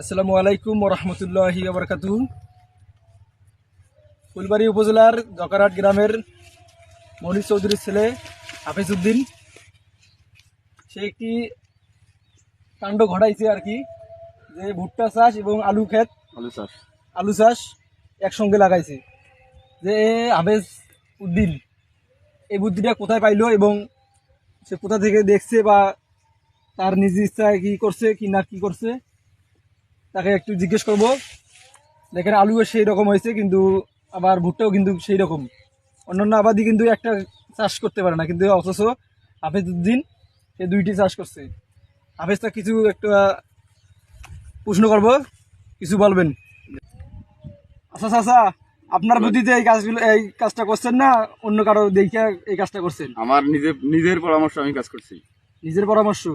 আসসালামু আলাইকুম রহমতুল্লাহি আবরকাতু ফুলবাড়ি উপজেলার জকারহাট গ্রামের মনির চৌধুরীর ছেলে হাফিজ উদ্দিন সে একটি কাণ্ড ঘটাইছে আর কি যে ভুট্টা চাষ এবং আলু ক্ষেত আলু চাষ। আলু চাষ একসঙ্গে লাগাইছে। যে হাফেজ উদ্দিন এই বুদ্ধিটা কোথায় পাইলো এবং সে কোথা থেকে দেখছে বা তার নিজ ইচ্ছায় কী করছে কি না কী করছে? তাকে একটু জিজ্ঞেস করব। দেখেন আলুও সেই রকম হয়েছে কিন্তু আবার ভুট্টাও কিন্তু সেই রকম। অন্যান্য আবাদি কিন্তু একটা চাষ করতে পারে না কিন্তু অথচ হাফেজ উদ্দিন সে দুইটি চাষ করছে। হাফেজ হাফেজটা কিছু একটা প্রশ্ন করব কিছু বলবেন? আচ্ছা চাচা আপনার বুদ্ধিতে এই কাজগুলো এই কাজটা করছেন না অন্য কারও দেখে এই কাজটা করছেন? আমার নিজের নিজের পরামর্শ আমি কাজ করছি। নিজের পরামর্শ?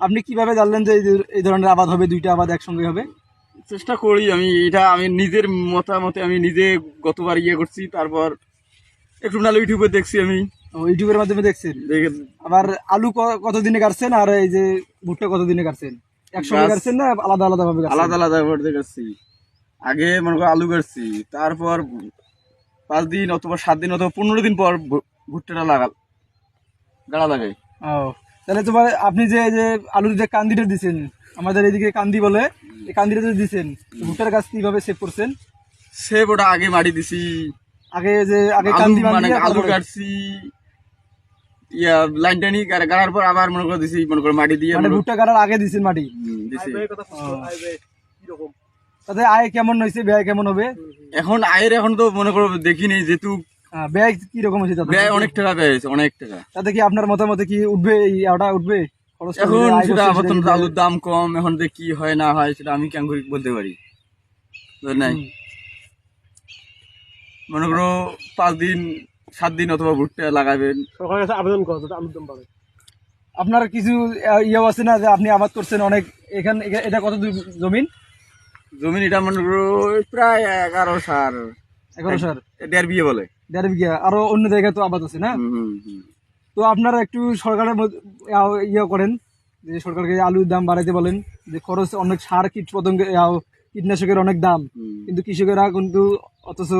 আপনি কীভাবে জানলেন যে এই- এই ধরনের আবাদ হবে দুইটা আবাদ একসঙ্গে হবে? চেষ্টা করি আমি এটা আমি নিজের মতামতে আমি নিজে গতবার ইয়ে করছি তারপর একটু নাহলে ইউটিউবে দেখছি আমি। ইউটিউবের মাধ্যমে দেখছেন? দেখে আবার আলু কতদিনে কাটছেন আর এই যে ভুট্টা কতদিনে কাটছেন? একসঙ্গে কাটছেন না আলাদা আলাদা ভাবে আলাদা আলাদা করে দেখেছি আগে মনে করো আলু কাটছি তারপর পাঁচ দিন অথবা সাত দিন অথবা পনেরো দিন পর ভুট্টাটা লাগাল গাড়া লাগাই। ও তাহলে তোমার আপনি যে যে আলুর যে কান্দিটা দিছেন আমাদের এদিকে কান্দি বলে এই কান্দিটা যে দিছেন ভুট্টার গাছ কীভাবে সেভ করছেন? সে ওটা আগে মাটি দিছি। আগে যে আগে কান্দি মানে আলু কাটছি। ইয়া লাইন টানি গাড়ার পর আবার মনে করে দিছি মনে করে মাটি দিয়ে মানে ভুট্টা আগে দিছেন মাটি? হুম, দিছি। তাতে আয় কেমন হয়েছে ব্যয় কেমন হবে? এখন আয়ের এখন তো মনে করো দেখিনি যেহেতু ব্যয় হয়েছে ব্যয় অনেক টাকা ব্যয় হয়েছে অনেক টাকা। তাতে কি আপনার মতামতে কি উঠবে এই উঠবে? এখন সেটা বর্তমান আলুর দাম কম এখন যে কি হয় না হয় সেটা আমি কেন করে বলতে পারি? নাই? মনে করো পাঁচ দিন সাত দিন অথবা ভুট্টা লাগাবেন। সরকারের কাছে আবেদন করো যাতে আলুর দাম বাড়ে। আপনার কিছু ইয়েও আছে না যে আপনি আবাদ করছেন অনেক এখান এটা কত দূর জমিন? জমিন এটা মনে করো প্রায় এগারো সার। এগারো সার? দেড় বিয়ে বলে। দেড় বিঘা আরও অন্য জায়গায় তো আবাদ আছে না। তো আপনারা একটু সরকারের ইয়ে করেন যে সরকারকে আলুর দাম বাড়াইতে বলেন যে খরচ অনেক সার কীট পতঙ্গ কীটনাশকের অনেক দাম। কিন্তু কৃষকেরা কিন্তু অথচ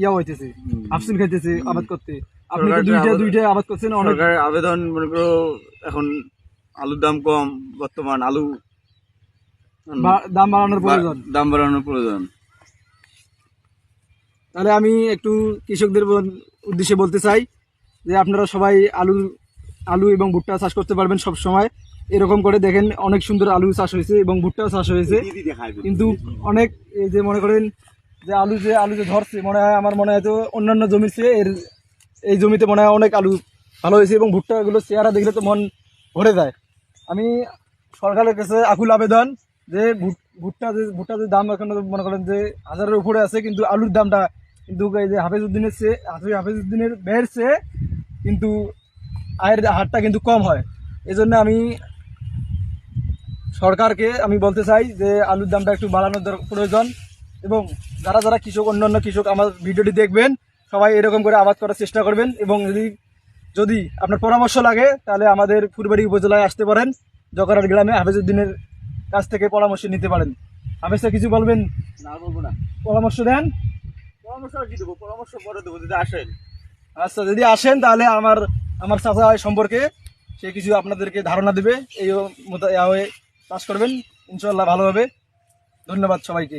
ইয়া হইতেছে আফসুল খাইতেছে আবাদ করতে। আপনি তো দুইটা দুইটা আবাদ করছেন? অনেক আবেদন মনে করো এখন আলুর দাম কম বর্তমান আলু দাম বাড়ানোর প্রয়োজন। দাম বাড়ানোর প্রয়োজন। তাহলে আমি একটু কৃষকদের উদ্দেশ্যে বলতে চাই যে আপনারা সবাই আলু আলু এবং ভুট্টা চাষ করতে পারবেন সব সময়। এরকম করে দেখেন অনেক সুন্দর আলু চাষ হয়েছে এবং ভুট্টাও চাষ হয়েছে। কিন্তু অনেক এই যে মনে করেন যে আলু যে আলু যে ধরছে মনে হয় আমার মনে হয় তো অন্যান্য জমির চেয়ে এর এই জমিতে মনে হয় অনেক আলু ভালো হয়েছে এবং ভুট্টাগুলো চেহারা দেখলে তো মন ভরে যায়। আমি সরকারের কাছে আকুল আবেদন যে ভুট্টা যে ভুট্টা যে দাম এখন মনে করেন যে হাজারের উপরে আছে কিন্তু আলুর দামটা কিন্তু এই যে হাফেজ উদ্দিনের চেয়ে হাফেজ হাফেজ উদ্দিনের চেয়ে কিন্তু আয়ের হারটা কিন্তু কম হয়। এজন্য আমি সরকারকে আমি বলতে চাই যে আলুর দামটা একটু বাড়ানোর প্রয়োজন এবং যারা যারা কৃষক অন্যান্য কৃষক আমার ভিডিওটি দেখবেন সবাই এরকম করে আবাদ করার চেষ্টা করবেন এবং যদি যদি আপনার পরামর্শ লাগে তাহলে আমাদের ফুলবাড়ি উপজেলায় আসতে পারেন জকারার গ্রামে হাফেজউদ্দিনের কাছ থেকে পরামর্শ নিতে পারেন। হাফেজটা কিছু বলবেন? না বলব না। পরামর্শ দেন। পরামর্শ আর কি দেবো? পরামর্শ পরে দেবো যদি আসেন। আচ্ছা যদি আসেন তাহলে আমার আমার চাচা সম্পর্কে সে কিছু আপনাদেরকে ধারণা দেবে, এই মতো চাষ করবেন ইনশাল্লাহ ভালো হবে। ধন্যবাদ সবাইকে।